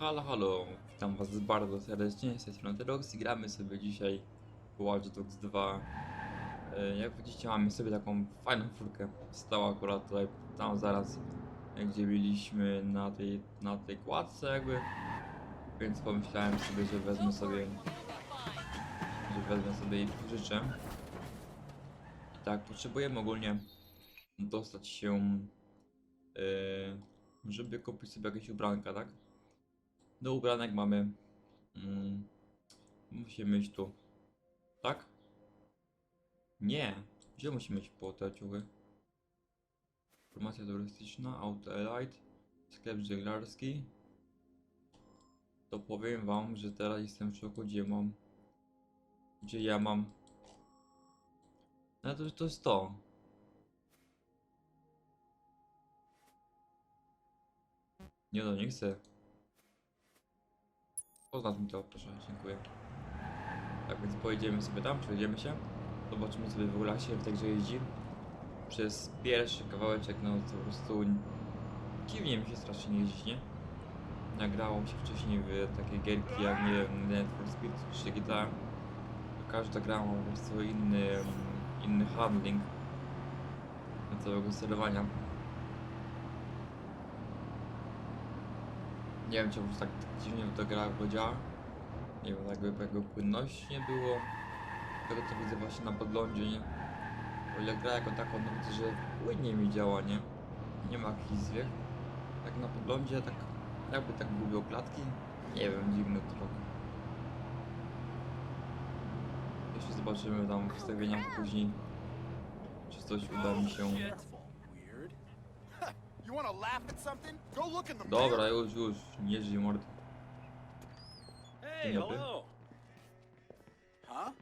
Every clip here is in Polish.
Halo, halo, witam was bardzo serdecznie, z tej i gramy sobie dzisiaj Watch Dogs 2. E, Jak widzicie mamy sobie taką fajną furkę, stała akurat tutaj, tam zaraz, gdzie byliśmy na tej, na tej kładce jakby. Więc pomyślałem sobie, że wezmę sobie, że wezmę sobie i pożyczę. I tak, potrzebujemy ogólnie dostać się, e, żeby kupić sobie jakieś ubranka, tak? Do ubranek mamy. Mm, musimy iść tu. Tak? Nie. Gdzie musimy iść po te ciuchy? Informacja turystyczna, auto Elite, sklep żeglarski. To powiem wam, że teraz jestem w szoku, gdzie mam. Gdzie ja mam. No to, to jest to. Nie no, nie chcę. Poznacz mi to, proszę, dziękuję. Tak więc pojedziemy sobie tam, przejedziemy się. Zobaczymy sobie w ogóle się w tej grze jeździ. Przez pierwszy kawałeczek, no to po prostu dziwnie mi się strasznie jeździ, nie? Nagrało się wcześniej w takie gierki jak nie wiem, Need for Speed czy GTA. Każda gra ma po prostu inny, inny handling całego sterowania. Nie wiem, prostu tak dziwnie ta gra działa. Nie wiem, jakby jakby płynności nie było. Tego co widzę właśnie na podglądzie, nie? O ile gra jako taką, no widzę, że płynnie mi działa, nie? Nie ma jakichś zwiech. Tak na podglądzie, tak jakby tak gubią klatki. Nie wiem, dziwne to trochę. Jeszcze zobaczymy tam w później, czy coś uda mi się. Weird. you wanna laugh at something? Go look in the Dobra, już, już, nie żyj mord. Hey, dobry. hello. Huh?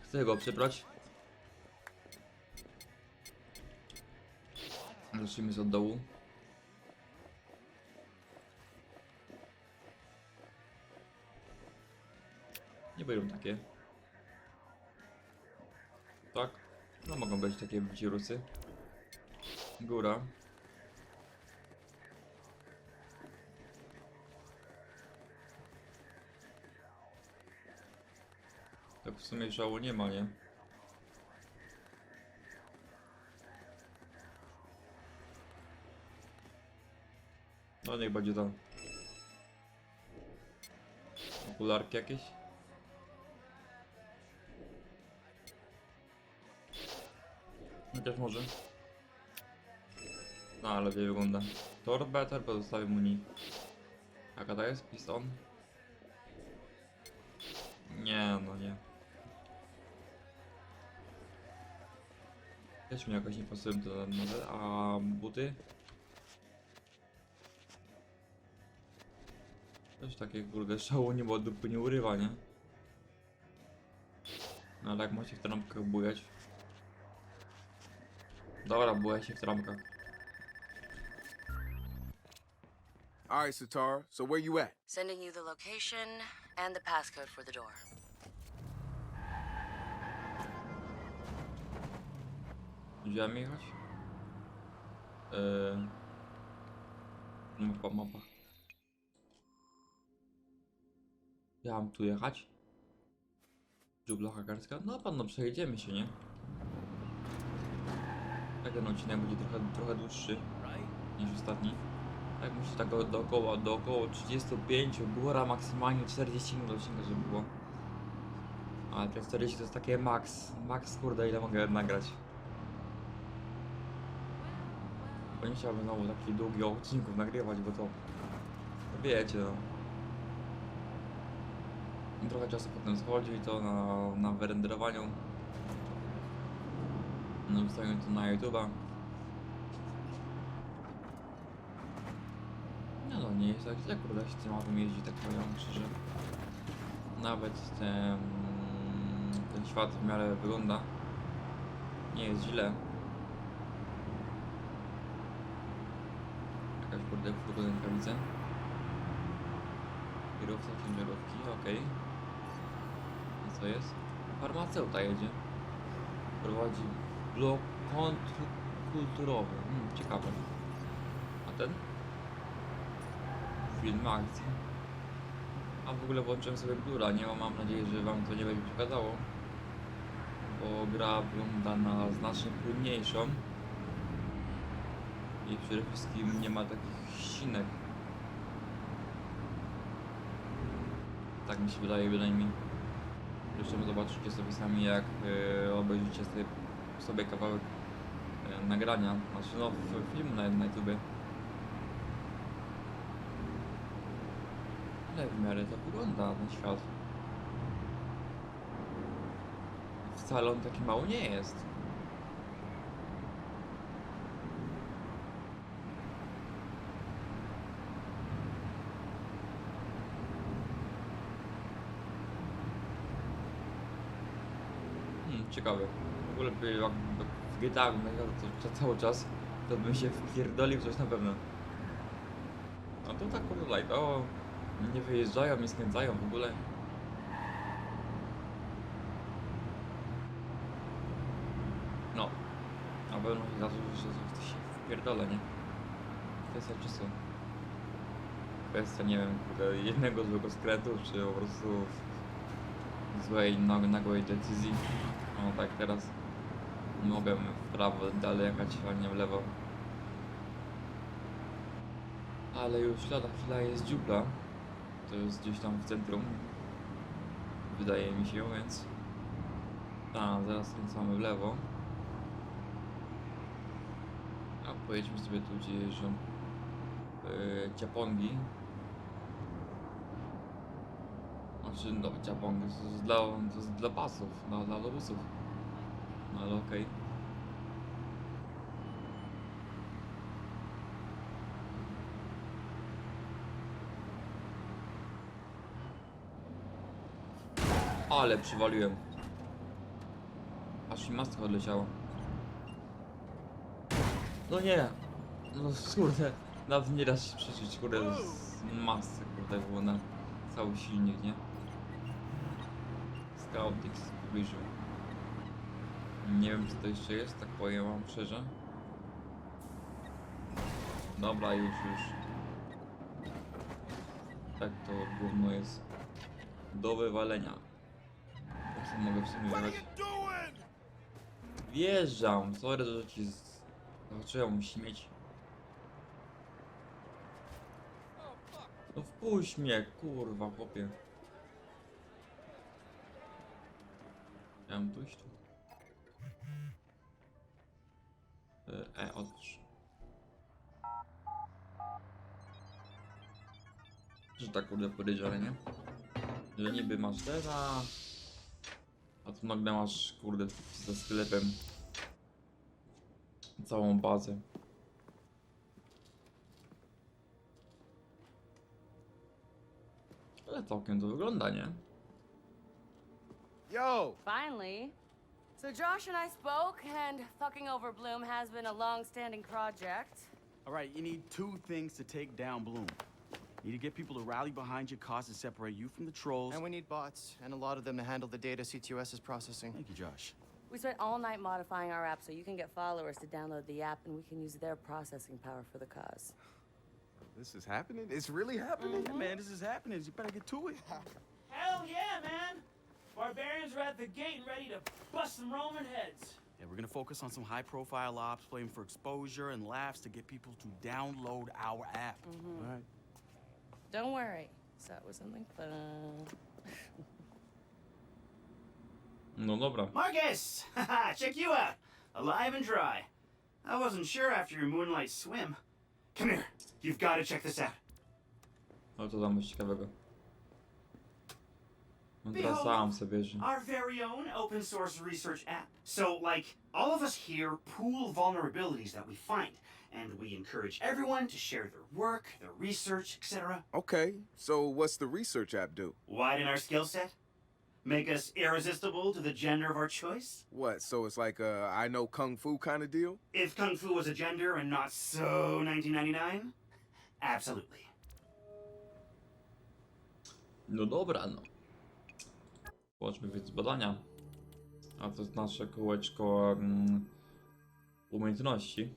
Chcę go przebrać. Zacznijmy z od dołu. Nie będą takie. Tak? No mogą być takie wirusy. Góra. Tak w sumie żału nie ma, nie? No niech będzie tam. Okularki jakieś? Chociaż może. No ale lepiej wygląda. Tor better, pozostawię mu ni. Jaka to jest? Piston? Nie, no nie. Też mi jakoś nie pasują te nowe, a buty? Też takie kurde szału nie, bo dupy nie urywa, nie? No ale jak macie w trampkach bujać? Dobra, buja się w trampkach. All right, Satar. So where you at? Sending you the location and the passcode for the door. Gdzie mam jechać? Eee... Mapa, mapa. Ja mam tu jechać? Dżubla hakerska? No pan, no przejedziemy się, nie? Tak ten odcinek będzie trochę, trochę dłuższy niż ostatni. Tak musi tak do- dookoła, dookoła 35, góra maksymalnie 40 minut odcinka, żeby było. Ale te 40 to jest takie max, max kurde ile mogę nagrać. Bo nie chciałbym znowu takich długich odcinków nagrywać, bo to... wiecie no. Trochę czasu potem schodzi i to na, na wyrenderowaniu. No wstawiam to na YouTube'a. No no, nie jest tak źle, kurde, się tym autem jeździ, tak powiem szczerze. Nawet ten, ten świat w miarę wygląda. Nie jest źle. Jakaś kurde furgoneta widzę. Kierowca ciężarówki, okej. I co jest? Farmaceuta jedzie. Prowadzi blok kontrkulturowy. Hmm, ciekawe. A ten? Filmy akcji. A w ogóle włączyłem sobie blura, nie? Mam nadzieję, że wam to nie będzie przeszkadzało. Bo gra wygląda na znacznie płynniejszą. I przede wszystkim nie ma takich ścinek. Tak mi się wydaje bynajmniej. Zresztą zobaczycie sobie sami jak e, obejrzycie sobie, sobie kawałek e, nagrania, znaczy no filmu na, na YouTubie. Ale w miarę to wygląda ten świat. Wcale on taki mały nie jest. Hmm, ciekawe. W ogóle by jak w GTA to, to cały czas, to bym się wpierdolił coś na pewno. No to tak kurde light, o nie wyjeżdżają, nie skręcają w ogóle. No, na pewno to, że że się wpierdolę, nie? Kwestia czasu. Kwestia, nie wiem, jednego złego skrętu, czy po prostu złej, nag- nagłej decyzji. No tak teraz mogę w prawo dalej jechać, a nie w lewo. Ale już lada chwila jest dziupla. To jest gdzieś tam w centrum. Wydaje mi się, więc... A, zaraz skręcamy w lewo. A pojedźmy sobie tu, gdzie jeżdżą yy, ciapongi. Znaczy, no, ciapongi to jest dla, to jest dla pasów, dla, dla autobusów. No ale okej. Ale przywaliłem. Aż mi maska odleciała. No nie. No kurde. Nawet nie da się przeczyć, kurde, z masy, kurde, było na cały silnik, nie? Scoutix pobliżu. Nie wiem, co to jeszcze jest, tak powiem wam szczerze. Dobra, już, już. Tak to gówno jest do wywalenia. Sobie mogę w sumie jechać? Wjeżdżam, sorry, że ci z... zacząłem śmieć. No wpuść mnie, kurwa, chłopie. Ja mam tu iść tu. E, E, otwórz. Że tak kurde podejrzane, nie? Że niby masz deva, a tu nagle masz kurde ze sklepem całą bazę. Ale całkiem to wygląda, nie? Yo, Finally. So Josh and I spoke, and fucking over Bloom has been a long-standing project. All right, you need two things to take down Bloom. You need to get people to rally behind your cause and separate you from the trolls. And we need bots, and a lot of them to handle the data CTOS is processing. Thank you, Josh. We spent all night modifying our app so you can get followers to download the app, and we can use their processing power for the cause. this is happening? It's really happening? Yeah, man, this is happening. You better get to it. Hell yeah, man! Barbarians are at the gate and ready to bust some Roman heads. Yeah, we're gonna focus on some high-profile ops, playing for exposure and laughs to get people to download our app. Mm-hmm. All right. Don't worry. So it was something fun. No dobra. Marcus! Haha, check you out! Alive and dry. I wasn't sure after your moonlight swim. Come here. You've got to check this out. No to tam coś ciekawego. No teraz sam sobie, że... Our very own open source research app. So, like, all of us here pool vulnerabilities that we find, and we encourage everyone to share their work, their research, etc. Okay, so what's the research app do? Widen our skill set? Make us irresistible to the gender of our choice? What, so it's like a I know Kung Fu kind of deal? If Kung Fu was a gender and not so 1999? Absolutely. No dobra, no. Zobaczmy więc badania. A to jest nasze kółeczko mm, umiejętności.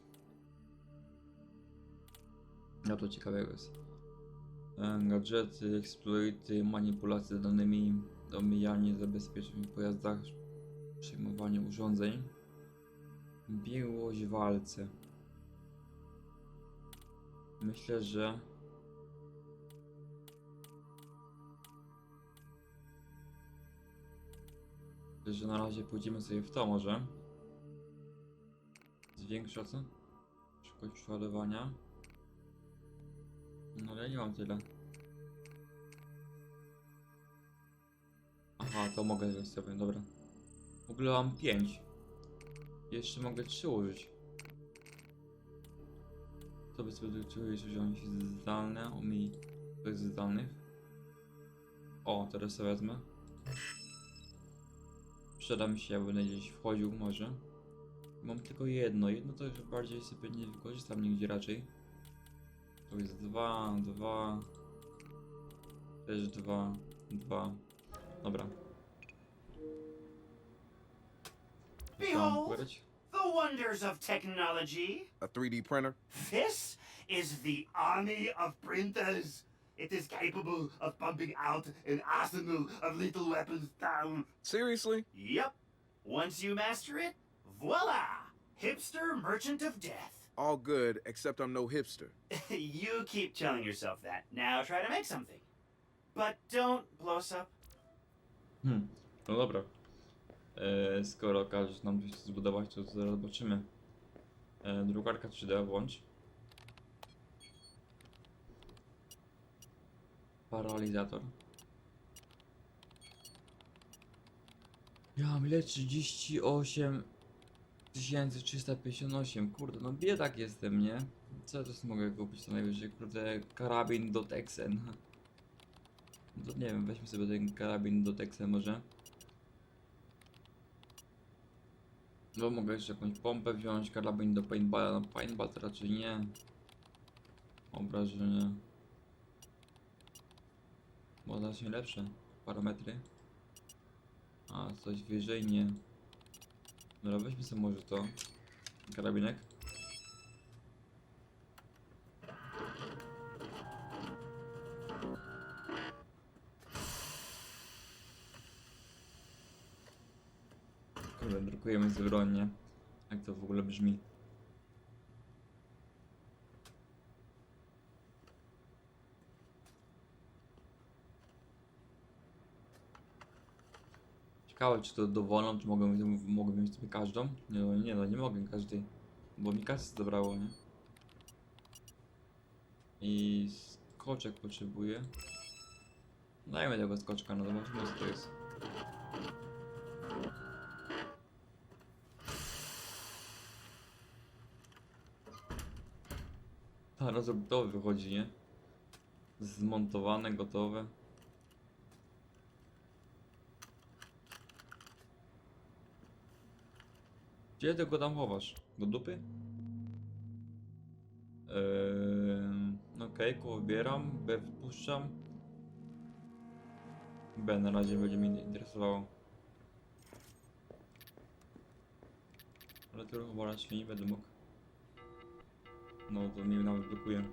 No to ciekawego jest. Gadżety, eksploity, manipulacje danymi, omijanie zabezpieczeń w pojazdach, przejmowanie urządzeń, biegłość w walce. Myślę, że że na razie pójdziemy sobie w to może. Zwiększa co? Szybkość przeładowania. No ale ja nie mam tyle. Aha, to mogę wziąć sobie, dobra. W ogóle mam 5. Jeszcze mogę 3 użyć. To by sobie jeszcze wziąć zdalne, omij bez zdalnych. O, teraz sobie wezmę. Przyda mi się, jak będę gdzieś wchodził może. Mam tylko jedno, jedno to już bardziej sobie nie wykorzystam nigdzie raczej. To jest dwa, dwa. Też dwa, dwa. Dobra. Co mam Behold, the wonders of technology. A 3D printer? This is the army of printers. It is capable of pumping out an arsenal of little weapons down. Seriously? Yep. Once you master it, voila! Hipster merchant of death. All good, except I'm no hipster. you keep telling yourself that. Now try to make something. But don't blow us up. Hmm, no dobra. E, skoro każesz nam coś zbudować, to zaraz zobaczymy. E, drukarka 3D włącz. Paralizator. Ja mam ile? 38 358. Kurde, no biedak jestem, nie? Co ja tu mogę kupić to najwyżej? Kurde, karabin do Texen. No nie wiem, weźmy sobie ten karabin do Texen może. No mogę jeszcze jakąś pompę wziąć, karabin do paintballa, no paintball to raczej nie. Obrażenia. Bo znacznie lepsze parametry. A, coś wyżej nie. Dobra, weźmy sobie może to. Karabinek. Kurde, drukujemy z broń, nie? Jak to w ogóle brzmi? Ciekawe, czy to dowolną, czy mogę, mogę wziąć sobie każdą? Nie no, nie no, nie mogę każdej. Bo mi kasy zabrało, nie? I skoczek potrzebuję. Dajmy tego skoczka, no zobaczymy co to jest. Ta rozbudowy wychodzi, nie? Zmontowane, gotowe. Gdzie ty go tam chowasz? Do dupy? Eee, Okej, okay, wybieram, B wpuszczam. B na razie będzie mnie interesowało. Ale tu chyba raczej nie będę mógł. No to mnie nawet blokuje.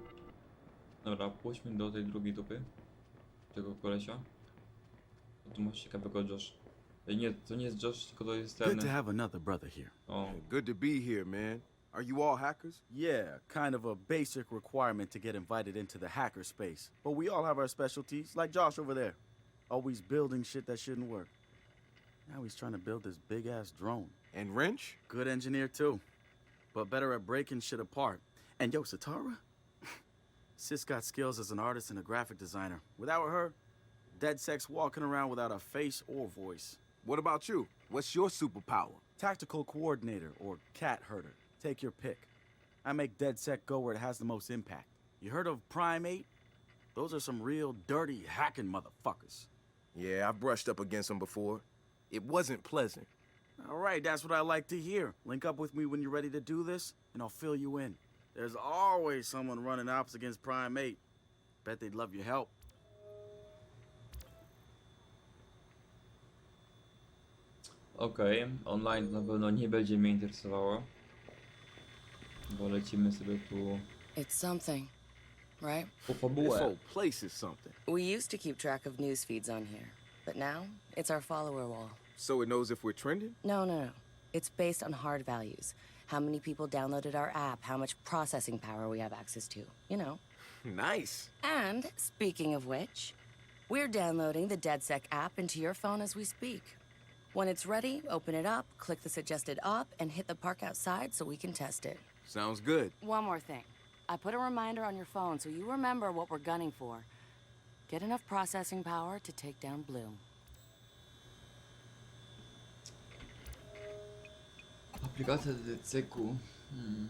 Dobra, pójdźmy do tej drugiej dupy. Tego kolesia. O, tu masz ciekawego Josh. Ej, nie, to nie jest Josh, tylko to jest ten... Good to have another brother here. O, Good to be here, man. Are you all hackers? Yeah, kind of a basic requirement to get invited into the hacker space. But we all have our specialties, like Josh over there. Always building shit that shouldn't work. Now he's trying to build this big ass drone. And Wrench? Good engineer, too. But better at breaking shit apart. And yo, Satara? Sis got skills as an artist and a graphic designer. Without her, dead sex walking around without a face or voice. What about you? What's your superpower? Tactical coordinator or cat herder. Take your pick. I make DedSec go where it has the most impact. You heard of Prime 8? Those are some real dirty hacking motherfuckers. Yeah, I've brushed up against them before. It wasn't pleasant. All right, that's what I like to hear. Link up with me when you're ready to do this, and I'll fill you in. There's always someone running ops against Prime 8. Bet they'd love your help. Okej, online na pewno nie będzie mnie interesowało. Bo lecimy sobie tu. It's something. right? Po This fabułę. whole place is something. We used to keep track of news feeds on here, but now it's our follower wall. So it knows if we're trending? No, no, no. It's based on hard values. How many people downloaded our app, how much processing power we have access to, you know. Nice. And speaking of which, we're downloading the DeadSec app into your phone as we speak. When it's ready, open it up, click the suggested op, and hit the park outside so we can test it. Sounds good. One more thing. I put a reminder on your phone so you remember what we're gunning for. Get enough processing power to take down Bloom. Aplikacja DCQ. Hmm.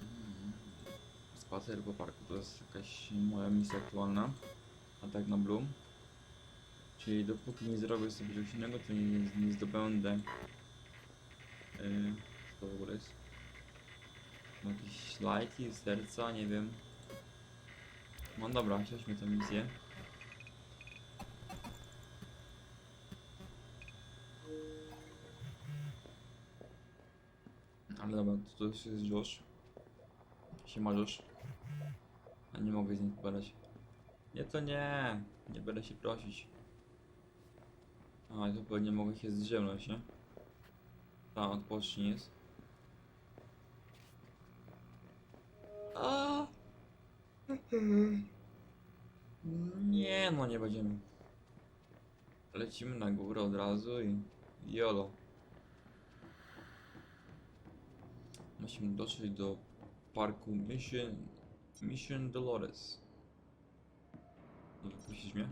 Spacer po parku to jest jakaś moja misja aktualna. Atak na Bloom. Czyli dopóki nie zrobię sobie czegoś innego, to nie, nie zdobędę. Yy, co to w ogóle jest? Jakieś lajki, serca, nie wiem. No dobra, przejdźmy tę misję. Ale dobra, to, to już jest Josh. Siema Josh. A nie mogę z nim pogadać. Nie, to nie. Nie będę się prosić. A, to pewnie mogę się zdrzemnąć, nie? Tam odpocznij jest. A. Nie, no nie będziemy. Lecimy na górę od razu i jolo. Musimy dotrzeć do parku Mission, Mission Dolores. No wypuścisz mnie?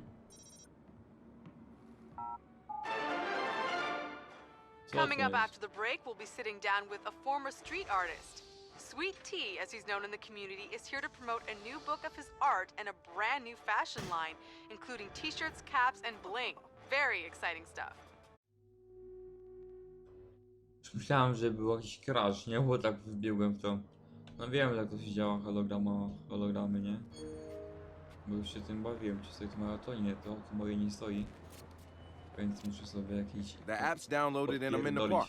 Coming up after the break, we'll be sitting down with a former street artist. Sweet Tea, as he's known in the community, is here to promote a new book of his art and a brand new fashion line, including t shirts, caps, and bling. Very exciting stuff. Myślałem, że był jakiś crash, nie? Bo tak wbiegłem w to. No wiem jak to się działa holograma, hologramy, nie? Bo już się tym bawiłem, czy stoi to moja to nie, to, to moje nie stoi. Więc muszę sobie jakiś... The app's downloaded and I'm in the park.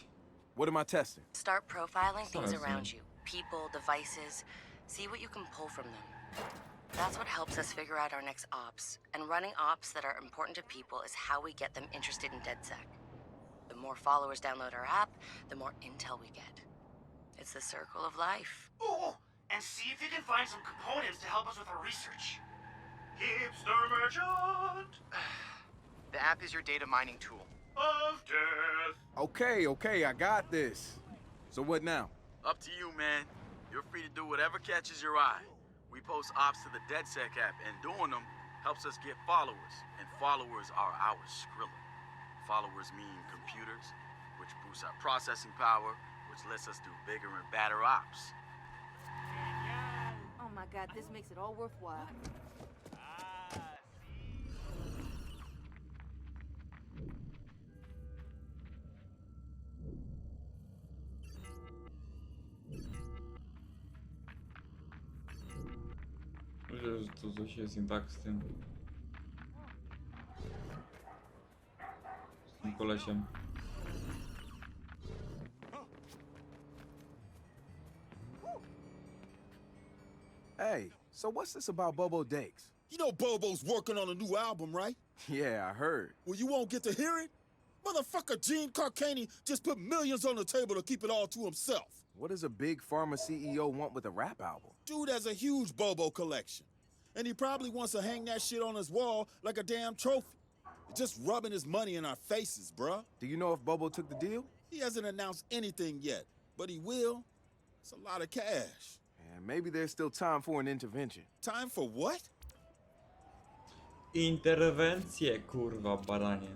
What am I testing? Start profiling things Sorry, around you people, devices. See what you can pull from them. That's what helps us figure out our next ops. And running ops that are important to people is how we get them interested in DedSec. The more followers download our app, the more intel we get. It's the circle of life. Ooh, and see if you can find some components to help us with our research. Hipster merchant The app is your data mining tool. of death. Okay, okay, I got this. So what now? Up to you, man. You're free to do whatever catches your eye. We post ops to the DedSec app, and doing them helps us get followers, and followers are our Skrilla. Followers mean computers, which boosts our processing power, which lets us do bigger and badder ops. Oh my god, this makes it all worthwhile. Myślę, to coś jest nie tak z tym... Z tym kolesiem. Hey, so what's this about Bobo Dakes? You know Bobo's working on a new album, right? Yeah, I heard. Well, you won't get to hear it? Motherfucker Gene Carcani just put millions on the table to keep it all to himself. What does a big pharma CEO want with a rap album? Dude has a huge Bobo collection. And he probably wants to hang that shit on his wall like a damn trophy. Just rubbing his money in our faces, bruh. Do you know if Bobo took the deal? He hasn't announced anything yet, but he will. It's a lot of cash. And maybe there's still time for an intervention. Time for what? Interwencje, kurwa, baranie.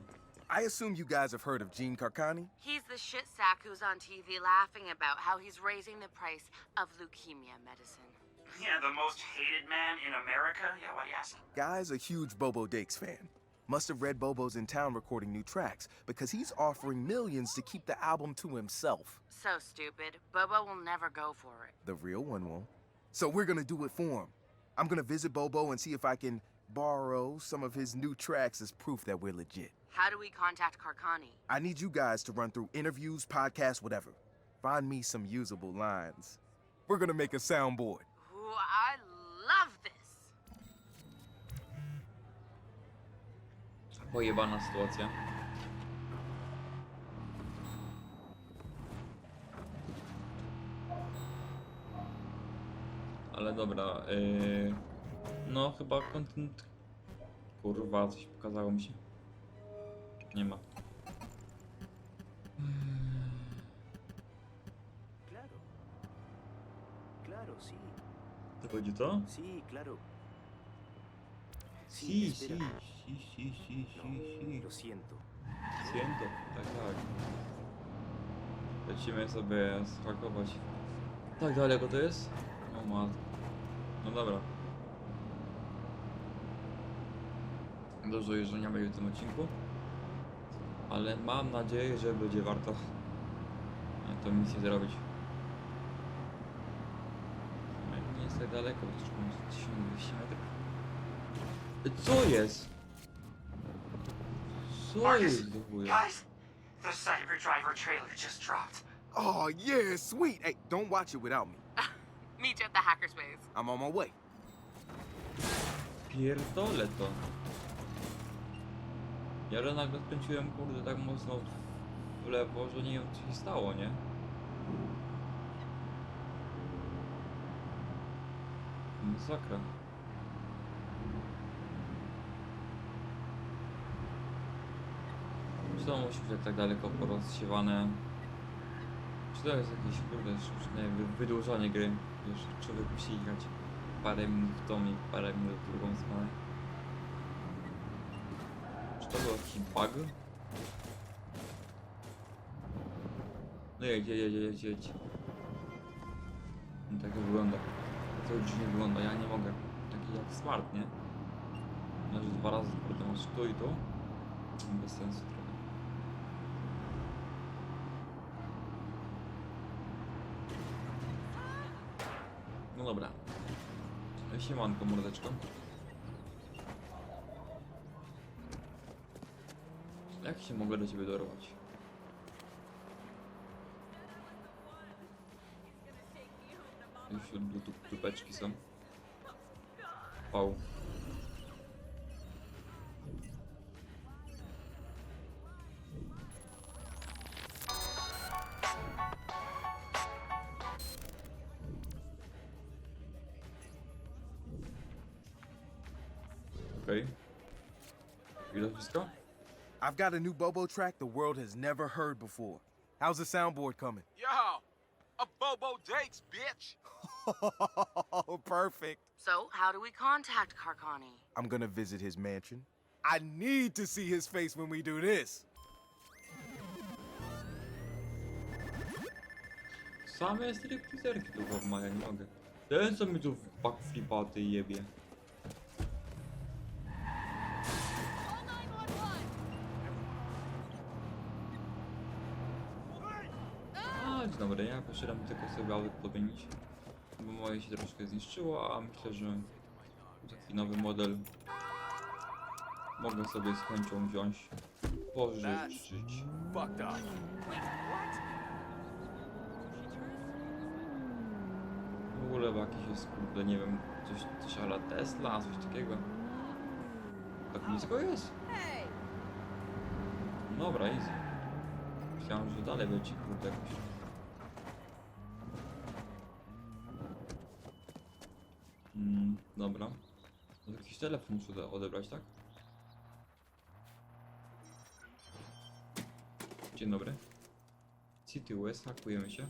I assume you guys have heard of Gene Carcani? He's the shit sack who's on TV laughing about how he's raising the price of leukemia medicine. Yeah, the most hated man in America. Yeah, why do you ask? Guy's a huge Bobo Dakes fan. Must have read Bobo's in town recording new tracks because he's offering millions to keep the album to himself. So stupid. Bobo will never go for it. The real one won't. So we're gonna do it for him. I'm gonna visit Bobo and see if I can borrow some of his new tracks as proof that we're legit. How do we contact Carcani? I need you guys to run through interviews, podcasts, whatever. Find me some usable lines. We're gonna make a soundboard. Pojebana sytuacja. Ale dobra, yy... no chyba kontent... Kurwa, coś pokazało mi się. Nie ma. Claro. Claro, sí. To będzie to? Sí, claro. Si, si, espera. si, si, No, si, si. lo siento. Święto, tak, tak. Lecimy sobie schakować. Tak daleko to jest? O matko. No dobra. Dużo jeżdżenia będzie w tym odcinku. Ale mam nadzieję, że będzie warto tę misję zrobić. Nie jest tak daleko, bo to już 1200 metrów. Co jest? Co Marcus, jest? Guys, the Cyber trailer just dropped. Oh, yeah, sweet. Hey, don't watch it without me. Meet you at the hackerspace. I'm on my way. Pierdolę to. Ja że nagle skręciłem kurde tak mocno w lewo, że nie wiem co się stało, nie? Masakra. Czy to musi być tak daleko porozsiewane? Czy to jest jakieś kurde sztuczne wy- wydłużanie gry? Wiesz, człowiek musi jechać parę minut w tą i parę minut w drugą stronę. Czy to był jakiś bug? No jedź, jedź, jedź, jedź. No tak to wygląda. To już nie wygląda, ja nie mogę. Taki jak smart, nie? No, że dwa razy kurde masz tu i tu. Bez sensu trochę. No dobra. Siemanko, mordeczko. Jak się mogę do ciebie dorwać? Już bluetooth tupeczki są. Pał. Got a new Bobo track the world has never heard before. How's the soundboard coming? Yo, a Bobo Dakes, bitch. Oh, perfect. So, how do we contact Carcani? I'm gonna visit his mansion. I need to see his face when we do this. Same stripteaserki tu forma, ja nie mogę. Ten co mi tu backflipaty jebie. Ja poszedłem tylko sobie auto podmienić. Bo moje się troszkę zniszczyło, a myślę, że taki nowy model mogę sobie z chęcią wziąć, pożyczyć. Fucked up. W ogóle jakiś jest, kurde, nie wiem, coś, coś ala Tesla, coś takiego. Tak blisko jest? Dobra, easy. Myślałem, że dalej będzie, kurde, jakoś. Dobra. To jakiś telefon muszę ode- odebrać, tak? Dzień dobry. City US, hakujemy się.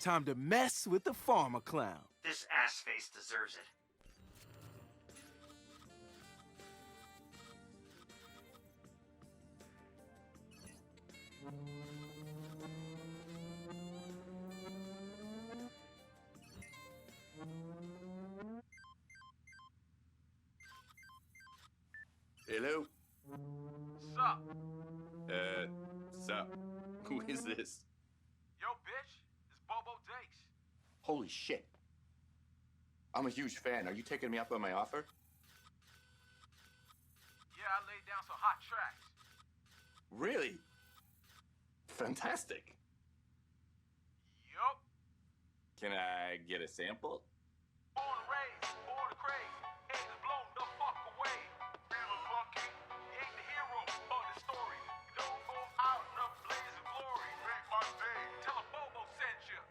Time to mess with the farmer clown. This ass face deserves it. Hello. Sup? Uh, sup? Who is this? Yo, bitch. It's Bobo Dakes. Holy shit. I'm a huge fan. Are you taking me up on my offer? Yeah, I laid down some hot tracks. Really? Fantastic. Yup. Can I get a sample? Born and raised, born to craze. Haters blown the fuck away. You ain't the hero of the story. Don't go out in a blaze of glory. Make my day. Tell a Bobo sent you.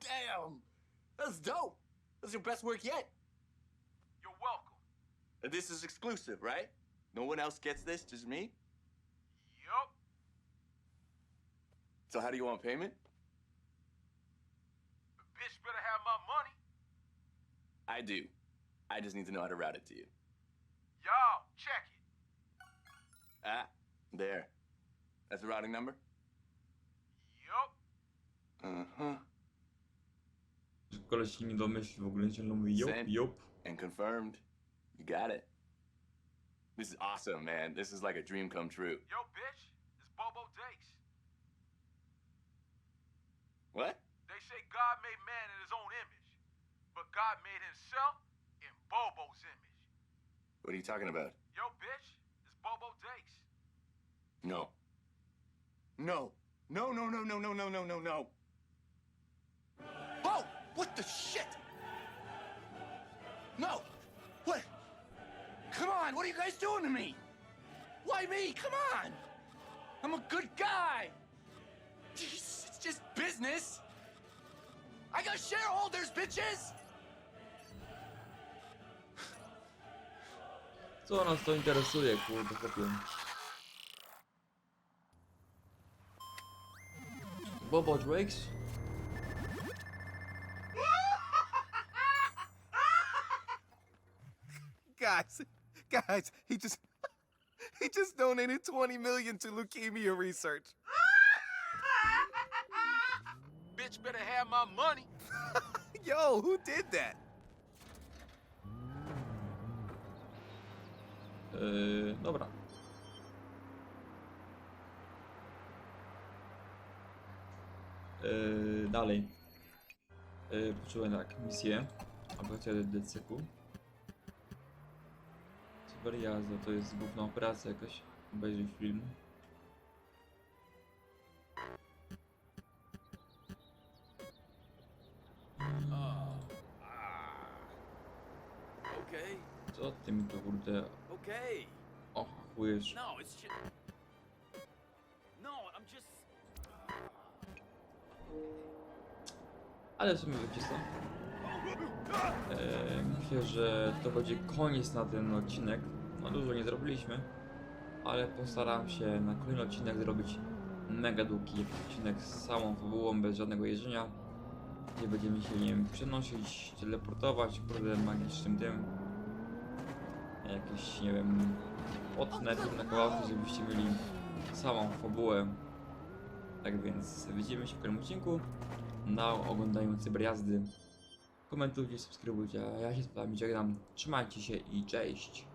Damn! That's dope. That's your best work yet. You're welcome. This is exclusive, right? No one else gets this, just me? Yup. So how do you want payment? The bitch better have my money. I do. I just need to know how to route it to you. Y'all, check it. Ah, there. That's the routing number? Yup. Uh-huh. Koleś się nie domyśli w ogóle, ciągle mówi jop, Send. jop. And confirmed. You got it. This is awesome, man. This is like a dream come true. Yo, bitch, it's Bobo Dakes. What? They say God made man in his own image, but God made himself in Bobo's image. What are you talking about? Yo, bitch, it's Bobo Dakes. No. No. No, no, no, no, no, no, no, no, no. Oh! What the shit? No! What? Come on, what are you guys doing to me? Why me? Come on! I'm a good guy! Jeez, it's just business! I got shareholders, bitches! Co nas to interesuje, kurde, chłopie? Bobo Drakes? Guys, guys, he just he just donated 20 million to leukemia research. Bitch better have my money. Yo, who did that? Yy, dobra. Yy, dalej. Yy, poczułem tak, misję. Do decyku. Super jazda, to jest główna operacja jakaś. Obejrzyj film. Okay, Co ty mi to kurde okay. ochujesz? No, it's just. No, I'm just. Ale w sumie wiecie co? Eee, myślę, że to będzie koniec na ten odcinek. No dużo nie zrobiliśmy, ale postaram się na kolejny odcinek zrobić mega długi odcinek z samą fabułą, bez żadnego jeżdżenia. Gdzie będziemy się, nie wiem, przenosić, teleportować, kurde, magicznym tym. Jakieś, nie wiem, potnę na kawałki, żebyście mieli samą fabułę. Tak więc widzimy się w kolejnym odcinku na oglądaniu cyberjazdy. Komentujcie, subskrybujcie, a ja się z wami żegnam. Trzymajcie się i cześć!